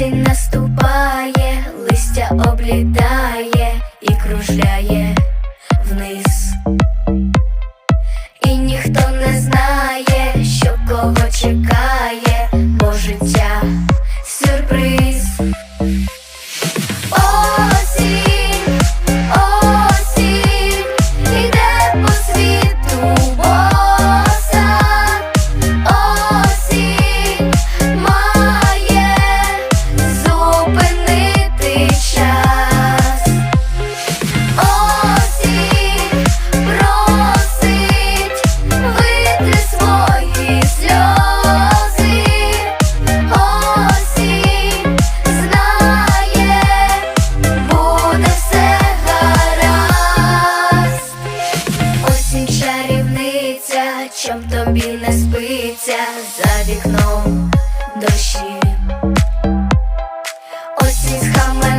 Осінь наступає, листя облітає і кружляє сниться, чом тобі не спиться за вікном дощі. Осінь схаме.